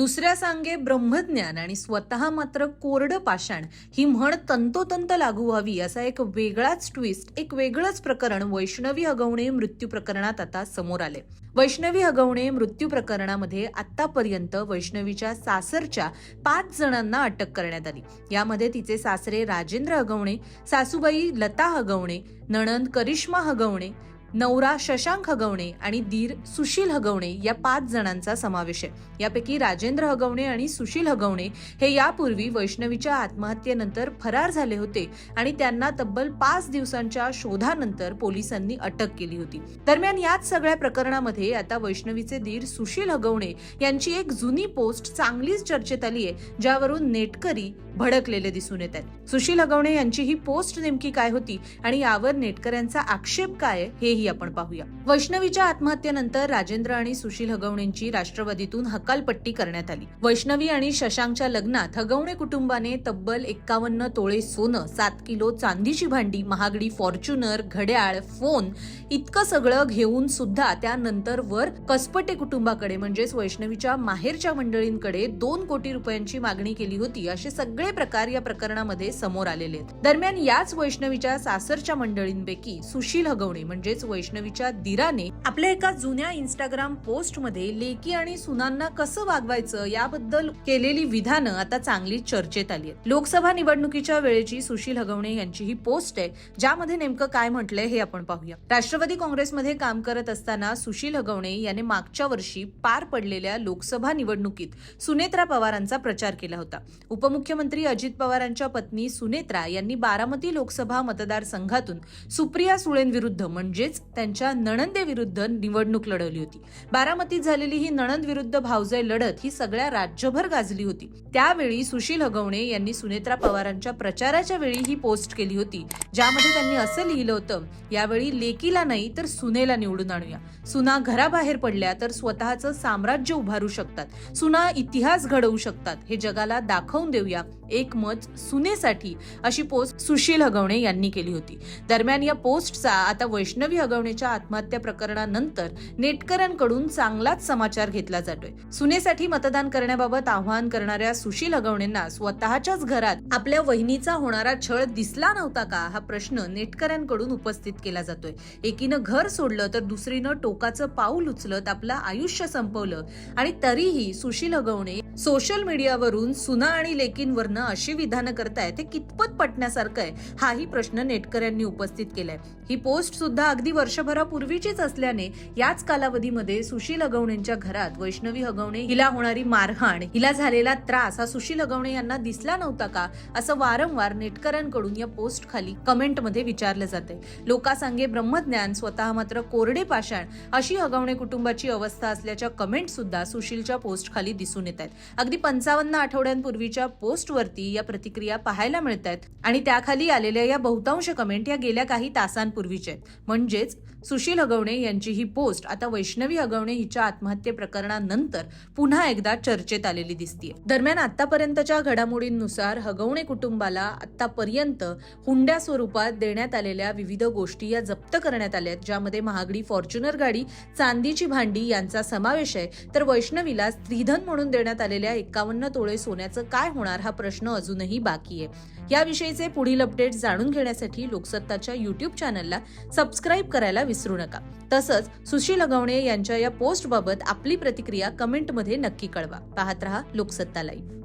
दुसऱ्या सांगे ब्रह्मज्ञान आणि स्वतः मात्र कोरडं पाषाण ही म्हण तंतोतंत लागू व्हावी असा एक वेगळाच ट्विस्ट एक वेगळंच प्रकरण वैष्णवी हगवणे मृत्यू प्रकरणात आता समोर आले. वैष्णवी हगवणे मृत्यू प्रकरणामध्ये आतापर्यंत वैष्णवीच्या सासरच्या पाच जणांना अटक करण्यात आली. यामध्ये तिचे सासरे राजेंद्र हगवणे सासूबाई लता हगवणे नणंद करिश्मा हगवणे नवरा शशांक हगवणे आणि दीर सुशील हगवणे या पाच जणांचा समावेश आहे. यापैकी राजेंद्र हगवणे आणि सुशील हगवणे हे यापूर्वी वैष्णवीच्या आत्महत्येनंतर फरार झाले होते आणि त्यांना तब्बल पाच दिवसांच्या शोधानंतर पोलिसांनी अटक केली होती. दरम्यान याच सगळ्या प्रकरणामध्ये आता वैष्णवीचे दीर सुशील हगवणे यांची एक जुनी पोस्ट चांगलीच चर्चेत आली आहे ज्यावरून नेटकरी भडकलेले दिसून येत आहेत. सुशील हगवणे यांची ही पोस्ट नेमकी काय होती आणि यावर नेटकऱ्यांचा आक्षेप काय हे हेही आपण पाहूया. वैष्णवीच्या आत्महत्येनंतर राजेंद्र आणि सुशील हगवणेंची राष्ट्रवादीतून हकालपट्टी करण्यात आली. वैष्णवी आणि शशांकच्या लग्नात हगवणे कुटुंबाने तब्बल एक्कावन्न तोळे सोनं सात किलो चांदीची भांडी महागडी फॉर्च्युनर घड्याळ फोन इतकं सगळं घेऊन सुद्धा त्यानंतर वर कसपटे कुटुंबाकडे म्हणजेच वैष्णवीच्या माहेरच्या मंडळींकडे दोन कोटी रुपयांची मागणी केली होती असे सगळे प्रकार या प्रकरणामध्ये समोर आलेले आहेत. दरम्यान याच वैष्णवीच्या सासरच्या मंडळींपैकी सुशील हगवणे म्हणजेच वैष्णवीच्या दिराने आपल्या एका जुन्या इंस्टाग्राम पोस्टमध्ये लेकी आणि सुनांना कसं वागवायचं याबद्दल केलेली विधानं आता चांगली चर्चेत आली आहेत. लोकसभा निवडणुकीच्या वेळेची सुशील हगवणे यांची ही पोस्ट आहे ज्यामध्ये नेमकं काय म्हटलंय हे आपण पाहूया. राष्ट्रवादी काँग्रेसमध्ये काम करत असताना सुशील हगवणे याने मागच्या वर्षी पार पडलेल्या लोकसभा निवडणुकीत सुनेत्रा पवारांचा प्रचार केला होता. उपमुख्यमंत्री अजित पवारांच्या पत्नी सुनेत्रा यांनी बारामती लोकसभा मतदारसंघातून सुप्रिया सुळेंविरुद्ध म्हणजेच त्यांच्या नणंदेविरुद्ध निवडणूक लढवली होती. बारामतीत झालेली ही नणंद विरुद्ध भावजय लढत ही सगळ्या राज्यभर गाजली होती. त्यावेळी सुशील हगवणे यांनी सुनेत्रा पवारांच्या प्रचाराच्या वेळी ही पोस्ट केली होती ज्यामध्ये त्यांनी असं लिहिलं होतं यावेळी लेकीला नाही तर सुनेला निवडून आणूया. सुना घराबाहेर पडल्या तर स्वतःचं साम्राज्य उभारू शकतात. सुना इतिहास घडवू शकतात. हे जगाला दाखवून देऊया. एक मत सुनेसाठी अशी पोस्ट सुशील हगवणे यांनी केली होती. दरम्यान या पोस्टचा आता वैष्णवी हगवणेच्या आत्महत्या प्रकरणानंतर नेटकऱ्यांकडून चांगलाच समाचार घेतला जातोय. सुनेसाठी मतदान करण्याबाबत आवाहन करणाऱ्या सुशील हगवणेंना स्वतःच्याच घरात आपल्या वहिनीचा होणारा छळ दिसला नव्हता का? हा प्रश्न नेटकऱ्यांकडून उपस्थित केला जातोय. एकीनं घर सोडलं तर दुसरीनं टोकाचं पाऊल उचलत आपलं आयुष्य संपवलं. आणि तरीही सुशील हगवणे सोशल मीडियावरून सुना आणि लेकींवरनं अशी विधानं करतायत ते कितपत पटण्यासारखं आहे हाही प्रश्न नेटकऱ्यांनी उपस्थित केलाय. ही पोस्ट सुद्धा अगदी वर्षभरापूर्वीचीच असल्याने याच कालावधीमध्ये सुशील अगवणेंच्या घरात वैष्णवी हगवणे हिला होणारी मारहाण हिला झालेला त्रास हा सुशील अगवणे यांना दिसला नव्हता का असं वारंवार नेटकऱ्यांकडून या पोस्ट खाली कमेंटमध्ये विचारलं जाते लोकासांगे ब्रह्मज्ञान स्वतः मात्र कोरडे पाषाण अशी हगवणे कुटुंबाची अवस्था असल्याच्या कमेंट सुद्धा सुशीलच्या पोस्ट खाली दिसून येत आहेत अगदी पंचावन्न आठवड्यांपूर्वीच्या पोस्टवरती या प्रतिक्रिया पाहायला मिळत आहेत आणि त्याखाली आलेल्या या बहुतांश कमेंट या गेल्या काही तासांपूर्वीच्या आहेत म्हणजेच सुशील हगवणे यांची ही पोस्ट. आता वैष्णवी हगवणे हिच्या आत्महत्ये प्रकरणानंतर पुन्हा एकदा चर्चेत आलेली दिसतीये. दरम्यान आतापर्यंतच्या घडामोडींनुसार हगवणे कुटुंबाला आतापर्यंत हुंड्या स्वरूपात देण्यात आलेल्या विविध गोष्टी या जप्त करण्यात आल्या ज्यामध्ये महागडी फॉर्च्युनर गाडी चांदीची भांडी यांचा समावेश आहे. तर वैष्णवीला स्त्रीधन म्हणून देण्यात आलेल्या एकावन्न तोळे सोन्याचं काय होणार हा प्रश्न अजूनही बाकी आहे. याविषयीचे पुढील अपडेट जाणून घेण्यासाठी लोकसत्ताच्या युट्यूब चॅनलला सबस्क्राईब करायला विसरू नका. तसंच सुशील अगवणे यांच्या या पोस्टबाबत आपली प्रतिक्रिया कमेंटमध्ये नक्की कळवा. पाहत रहा लोकसत्ता लाईव्ह.